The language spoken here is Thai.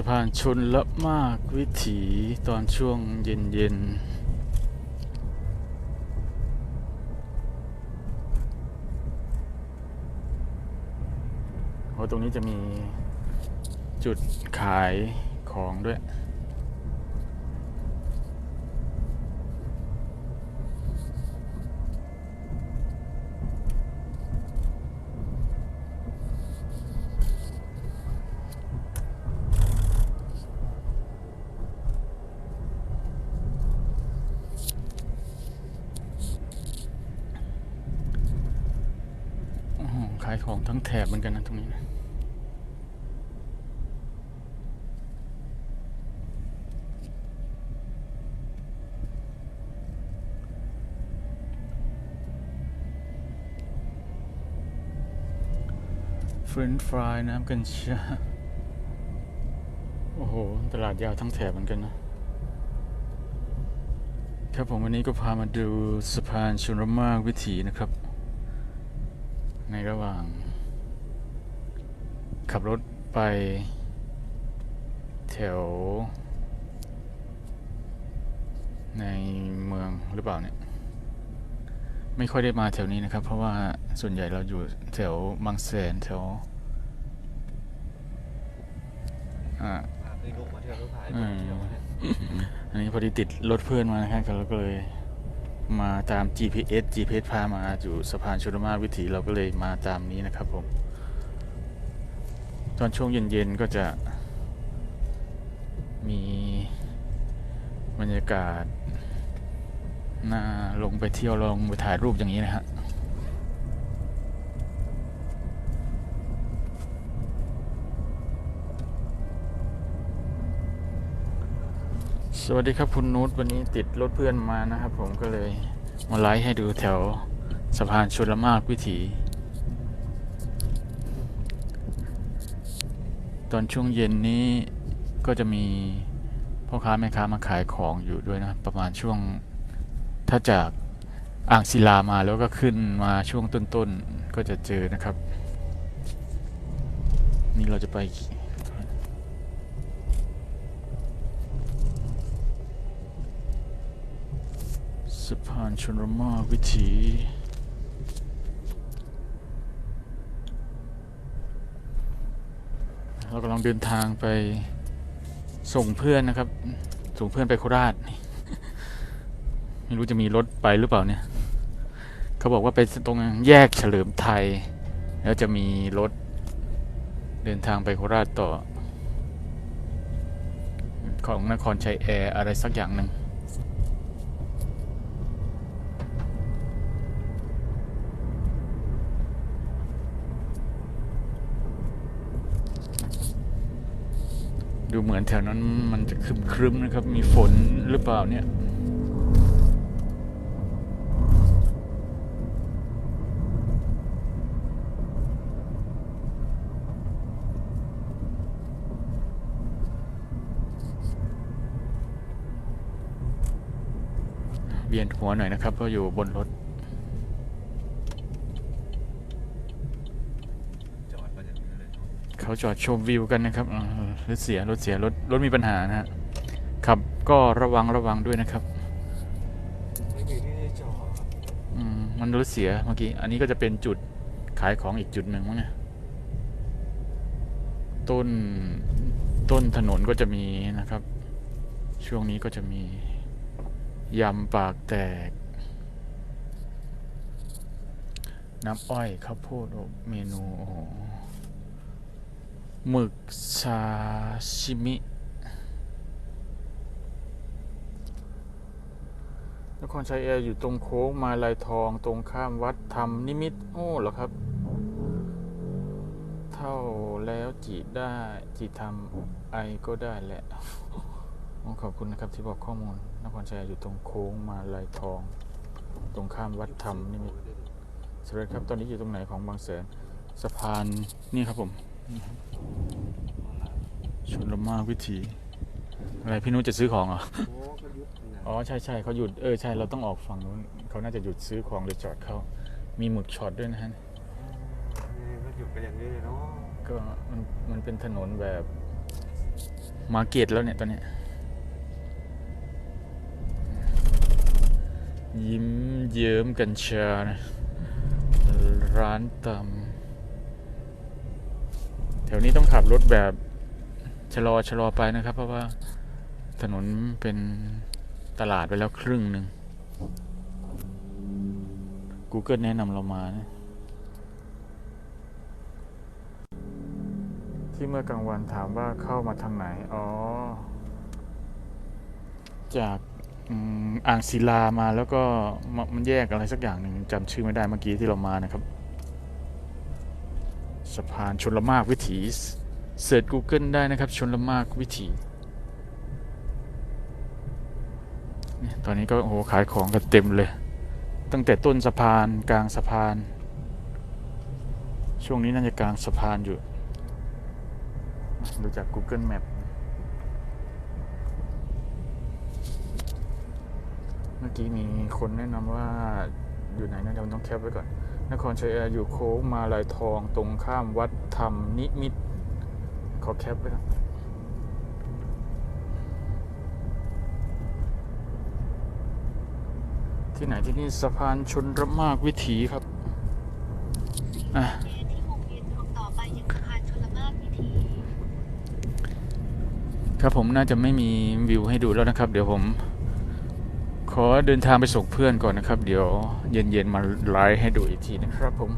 สะพานชนละมากวิถีตอนช่วงเย็นเย็นโอ้ตรงนี้จะมีจุดขายของด้วย โอ้โหขายของ ทั้งแถบเหมือนกันนะตรงนี้นะเฟรนฟรายน้ำกัญชาโอ้โห ตลาดยาวทั้งแถบเหมือนกันนะ ครับผมวันนี้ก็พามาดูสะพานชนรมากวิถีนะครับ ในระหว่าง ขับรถไปแถว ในเมืองหรือเปล่าเนี่ย ไม่ค่อยได้มาแถวนี้นะครับ เพราะว่าส่วนใหญ่เราอยู่แถวบางแสนแถวอ่าอันนี้พอดีติดรถเพื่อนมานะครับเราก็เลยมาตาม GPS GPS พามาอยู่สะพานชลมาวิถีเราก็เลยมาตามนี้นะครับผม ตอนช่วงเย็นๆก็จะมีบรรยากาศน่าลงไปเที่ยวลงไปถ่ายรูปอย่างนี้นะฮะสวัสดีครับคุณนุชวันนี้ติดรถเพื่อนมานะครับผมก็เลยมาไลฟ์ให้ดูแถวสะพานชลมากวิถี ตอนช่วงเย็นนี้ก็จะมีพ่อค้าแม่ค้ามาขายของอยู่ด้วยนะประมาณช่วงถ้าจากอ่างศิลามาแล้วก็ขึ้นมาช่วงต้นๆก็จะเจอนะครับ นี่เราจะไปสะพานชนรมาวิถี เรา กำลังเดินทางไปส่งเพื่อนนะครับ ส่งเพื่อนไปโคราช ไม่รู้จะมีรถไปหรือเปล่าเนี่ย เขาบอกว่าไปตรงแยกเฉลิมไทย แล้วจะมีรถเดินทางไปโคราชต่อ ของนครชัยแอร์อะไรสักอย่างหนึ่ง ดูเหมือนแถวนั้นมันจะครึมๆนะครับ มีฝนหรือเปล่าเนี่ย เบียนหัวหน่อยนะครับ เพราะอยู่บนรถจอดมาอย่างนี้เลยเขาจอดชมวิวกันนะครับอ่า รถเสียรถเสียรถรถมีปัญหานะฮะขับก็ระวังระวังด้วยนะครับไม่มีที่จะจอดอืมมันรถเสียเมื่อกี้อันนี้ก็จะเป็นจุดขายของอีกจุดหนึ่งมั้งเนี่ยต้นต้นถนนก็จะมีนะครับ ช่วงนี้ก็จะมียำปากแตก น้ำอ้อยข้าวโพดเมนูโอ้ หมึกซาชิมิ นครชัยแอร์อยู่ตรงโค้งมาลายทองตรงข้ามวัดธรรมนิมิต โอ้เหรอครับ เท่าแล้วจีได้จีทำไอก็ได้แหละขอบคุณนะครับที่บอกข้อมูล นครชัยแอร์อยู่ตรงโค้งมาลายทอง ตรงข้ามวัดธรรมนิมิตสวัสดีครับ ตอนนี้อยู่ตรงไหนของบางแสนสะพานนี่ครับผม ชนละมากวิถี อะไรพี่นุ้ยจะซื้อของเหรอโอ้ก็ยุบนะอ๋อใช่ใช่เขาหยุด เออใช่เราต้องออกฝั่งนู้นเขาน่าจะหยุดซื้อของเลยจอดเขามีหมึกช็อตด้วยนะฮะนี่ก็หยุดกันอย่างนี้เลยเนาะ ก็มันมันเป็นถนนแบบมาร์เก็ตแล้วเนี่ยตอนเนี้ยยิ้มเยิ้มกัญชานะร้านตำ แถวนี้ต้องขับรถแบบชะลอชะลอไปนะครับ เพราะว่าถนนเป็นตลาดไปแล้วครึ่งหนึ่ง Google แนะนำเรามานะที่เมื่อกลางวันถามว่าเข้ามาทางไหน อ๋อ จากอ่างศิลามาแล้วก็มันแยกอะไรสักอย่างหนึ่งจำชื่อไม่ได้เมื่อกี้ที่เรามานะครับ สะพานชนละมากวิถีเสิร์ช Google ได้นะครับชนละมากวิถี ตอนนี้ก็โอ้โหขายของกันเต็มเลย ตั้งแต่ต้นสะพานกลางสะพาน ช่วงนี้น่าจะกลางสะพานอยู่ ดูจาก Google Map เมื่อกี้มีคนแนะนำว่า อยู่ไหนนะเดี๋ยวต้องแคปไว้ก่อน นครชัยแอร์อยู่โค้งมาลายทองตรงข้ามวัดธรรมนิมิตรขอแคปไว้ก่อนที่ไหนที่นี่สะพานชนระมากวิถีครับอะที่วงเวียนออกต่อไปยังสะพานชลมากวิถีครับผมน่าจะไม่มีวิวให้ดูแล้วนะครับ เดี๋ยวผม ขอเดินทางไปส่งเพื่อนก่อนนะครับ เดี๋ยวเย็นๆมาไลฟ์ให้ดูอีกทีนะครับผม